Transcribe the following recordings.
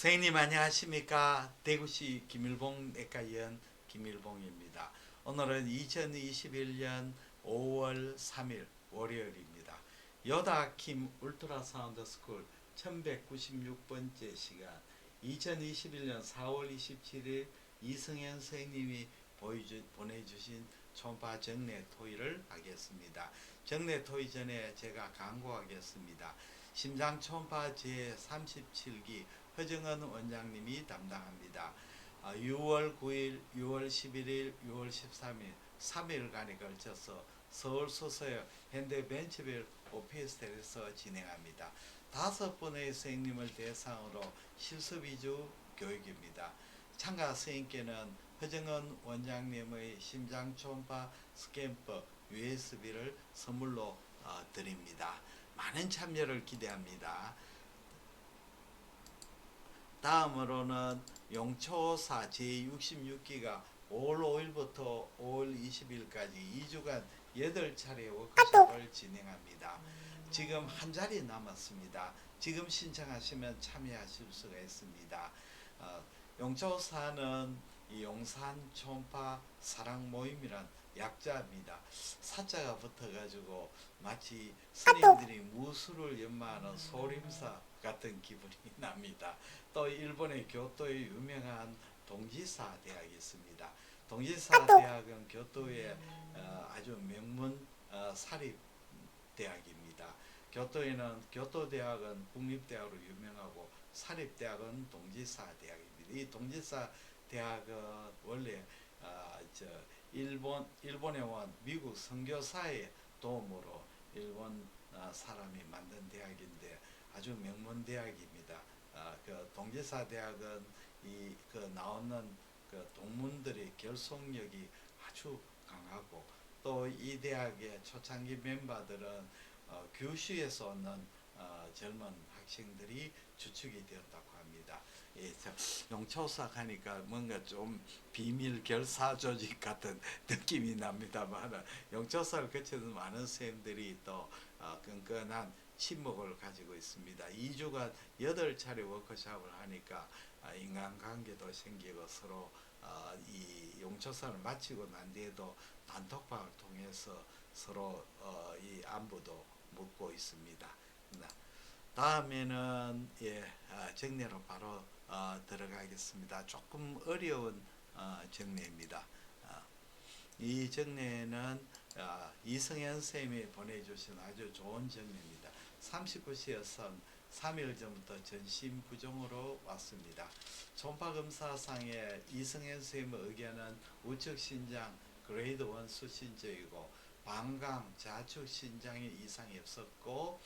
선생님 안녕하십니까 대구시 김일봉 내과의원 김일봉입니다. 오늘은 2021년 5월 3일 월요일입니다. 여다킴 울트라사운드 스쿨 1196번째 시간 2021년 4월 27일 이승현 선생님이 보여주, 보내주신 초음파 정례 토의를 하겠습니다. 정례 토의 전에 제가 강구하겠습니다. 심장 초음파 제 37기 허정은 원장님이 담당합니다. 아, 6월 9일, 6월 11일, 6월 13일 3일간에 걸쳐서 서울 소서역 현대 벤처빌 오피스텔에서 진행합니다. 다섯 분의 선생님을 대상으로 실습 위주 교육입니다. 참가 선생님께는 허정은 원장님의 심장 초음파 스캔법 USB를 선물로 어, 드립니다. 많은 참여를 기대합니다. 다음으로는 용초사 제66기가 5월 5일부터 5월 20일까지 2주간 8차례 워크숍을 진행합니다. 지금 한 자리 남았습니다. 지금 신청하시면 참여하실 수가 있습니다. 어, 용초사는 이 용산 초음파 사랑 모임이란 약자입니다. 사자가 붙어가지고 마치 스님들이 무술을 연마하는 소림사 같은 기분이 납니다. 또 일본의 교토의 유명한 동지사 대학이 있습니다. 동지사 대학은 교토의 어, 아주 명문 어, 사립 대학입니다. 교토에는 교토 대학은 국립대학으로 유명하고 사립 대학은 동지사 대학입니다. 이 동지사 대학은 원래 어, 저 일본 일본에 온 미국 선교사의 도움으로 일본 어, 사람이 만든 대학인데 아주 명문 대학입니다. 아, 그 동지사 대학은 이 그 나오는 그 동문들의 결속력이 아주 강하고 또 이 대학의 초창기 멤버들은 어, 규슈에서 오는 어, 젊은 학생들이 주축이 되었다고 합니다. 예, 저 용초사 하니까 뭔가 좀 비밀 결사 조직 같은 느낌이 납니다만 용초사를 거치는 많은 선생님들이 또 어, 끈끈한 친목을 가지고 있습니다. 2주간 8차례 워크숍을 하니까 아, 인간관계도 생기고 서로 어, 이 용초사를 마치고 난 뒤에도 단톡방을 통해서 서로 어, 이 안부도 묻고 있습니다. 나- 다음에는 예, 아, 정례로 바로 어, 들어가겠습니다. 조금 어려운 어, 정례입니다. 아, 이 정례는 아, 이승현 선생님이 보내주신 아주 좋은 정례입니다. 39시여선 3일 전부터 전신 부종으로 왔습니다. 초음파 검사상의 이승현 선생님의 의견은 우측 신장 그레이드 1 수신저이고 방광 좌측 신장에 이상이 없었고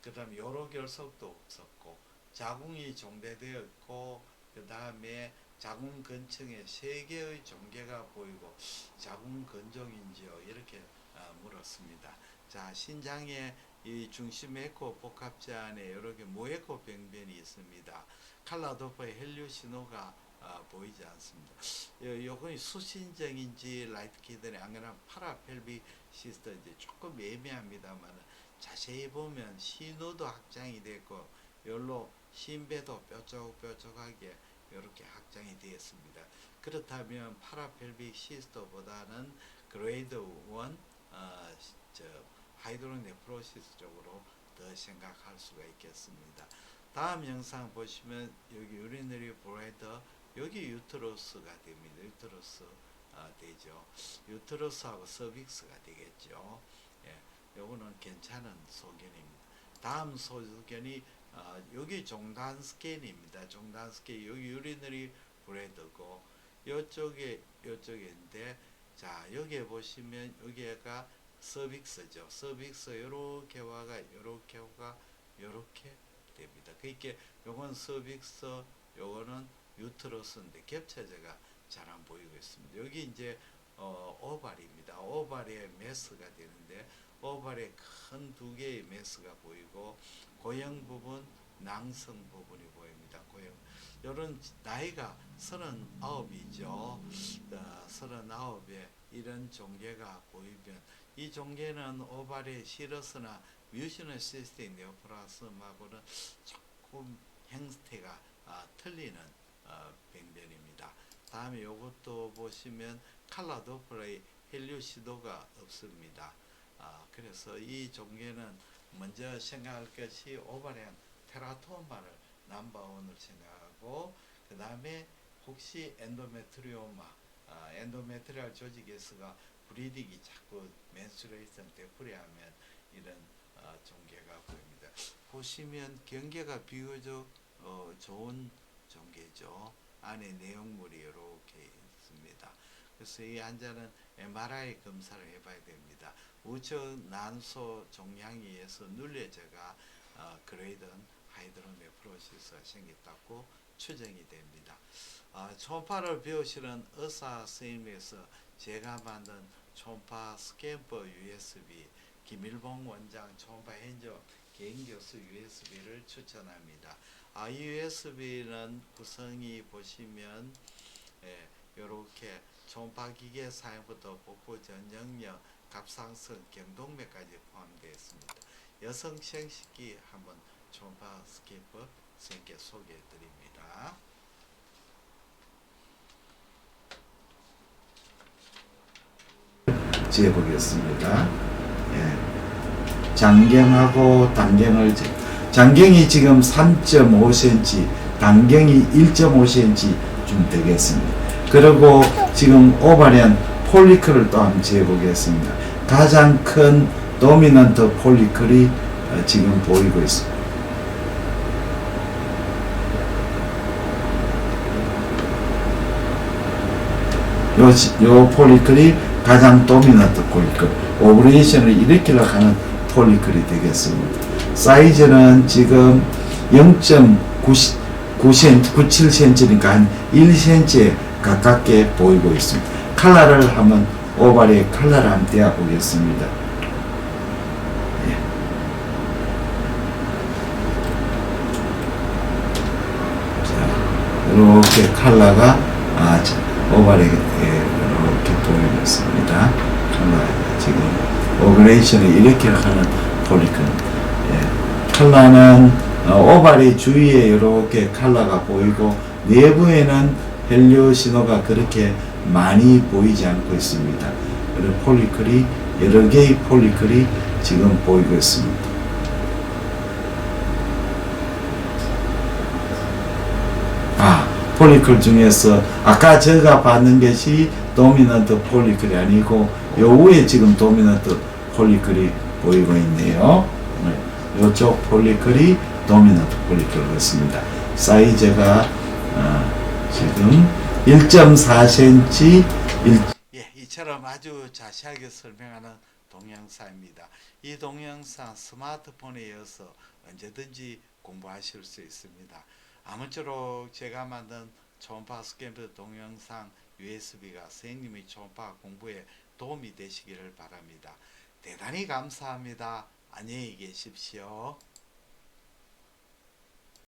그 다음 요로 결석도 없었고 자궁이 종대되어 있고 그 다음에 자궁 근층에 세 개의 종괴가 보이고 자궁 근종인지요 이렇게 어, 물었습니다. 자 신장에 이 중심 에코 복합체 안에 개 무에코 병변이 있습니다. 칼라도퍼의 헬류 신호가 어, 보이지 않습니다. 요, 요건 수신정인지 라이트 키드니 안 그러면 파라펠빅 시스터인지 조금 애매합니다만 자세히 보면 신호도 확장이 됐고 열로 신배도 뾰족뾰족하게 이렇게 확장이 되었습니다. 그렇다면 파라펠빅 시스터보다는 그레이드 1 어, 저 하이드로 네프로시스 쪽으로 더 생각할 수가 있겠습니다. 다음 영상 보시면 여기 유리너리 브레이더 여기 유트러스가 됩니다. 유트러스 어, 되죠. 유트러스하고 서빅스가 되겠죠. 예, 요거는 괜찮은 소견입니다. 다음 소견이 어, 여기 종단 스캔입니다. 종단 스캔 여기 유리너리 브레이드고 요쪽에 요쪽인데 자 여기에 보시면 여기가 서빅스죠. 서빅스 요렇게 와가 요렇게 와가 요렇게 됩니다. 그러니까 요건 서빅스 요거는 유트러스인데 겹쳐져가 잘 안 보이고 있습니다. 여기 이제 어, 오발입니다. 오발에 메스가 되는데 오발에 큰 두 개의 메스가 보이고 고형 부분, 낭성 부분이 보입니다. 고형 요런 나이가 서른아홉이죠. 어, 서른아홉에 이런 종괴가 보이면 이 종괴는 오발에 시러스나 뮤시널 시스템 네오플라스 마고는 조금 형태가 아, 틀리는 어, 병변입니다. 다음에 이것도 보시면 칼라 도플러의 헬류 시도가 없습니다. 아, 그래서 이 종계는 먼저 생각할 것이 오바렌 테라토마를 남바원을 생각하고 그 다음에 혹시 엔도메트리오마 아, 엔도메트리알 조직에서가 브리딩이 자꾸 맨스레이션 되풀이하면 이런 어, 종계가 보입니다. 보시면 경계가 비교적 어, 좋은 종계죠. 안에 내용물이 이렇게 있습니다. 그래서 이 환자는 MRI 검사를 해봐야 됩니다. 우측 난소 종양에 의해서 눌려져가 어, 그레이든 하이드로네프로시스가 생겼다고 추정이 됩니다. 어, 초음파를 배우시는 의사 선생님에서 제가 만든 초음파 스캔퍼 USB 김일봉 원장 초음파 현저 개인 교수 USB를 추천합니다. 아, 이 USB는 구성이 보시면 예, 이렇게 초음파 기계 사용부터 복부 전정력, 갑상선, 경동맥까지 포함되어 있습니다. 여성 생식기 한번 초음파 스캔퍼 선생님께 소개해 드립니다. 재보겠습니다. 예. 장경하고 단경을 재- 장경이 지금 3.5cm, 단경이 1.5cm쯤 되겠습니다. 그리고 지금 오바리안 폴리클을 또 한번 재보겠습니다. 가장 큰 도미넌트 폴리클이 어, 지금 보이고 있습니다. 요, 지- 요 폴리클이 가장 도미넌트 폴리클 오브레이션을 일으키려 하는 폴리클이 되겠습니다. 사이즈는 지금 0.97cm니까 한 1cm에 가깝게 보이고 있습니다. 칼라를 한번 오발의 칼라를 한번 떼어 보겠습니다. 예. 자, 이렇게 칼라가 아, 자, 오발에 예, 이렇게 보이고 있습니다. 칼라 지금 오브레이션을 일으키려 하는 폴리클. 예. 칼라는 어, 오발의 주위에 이렇게 칼라가 보이고 내부에는 헬리오 신호가 그렇게 많이 보이지 않고 있습니다. 그리고 폴리클이 여러 개의 폴리클이 지금 보이고 있습니다. 아, 폴리클 중에서 아까 제가 봤는 것이 도미넌트 폴리클이 아니고 요 위에 지금 도미넌트 폴리클이 보이고 있네요. 네, 요쪽 폴리클이 도미넌트 폴리클 같습니다. 사이즈가 어, 지금 1.4cm, 1 예, 이처럼 아주 자세하게 설명하는 동영상입니다. 이 동영상 스마트폰에 이어서 언제든지 공부하실 수 있습니다. 아무쪼록 제가 만든 초음파 스캔프 동영상 USB가 선생님의 초음파 공부에 도움이 되시기를 바랍니다. 대단히 감사합니다. 안녕히 계십시오.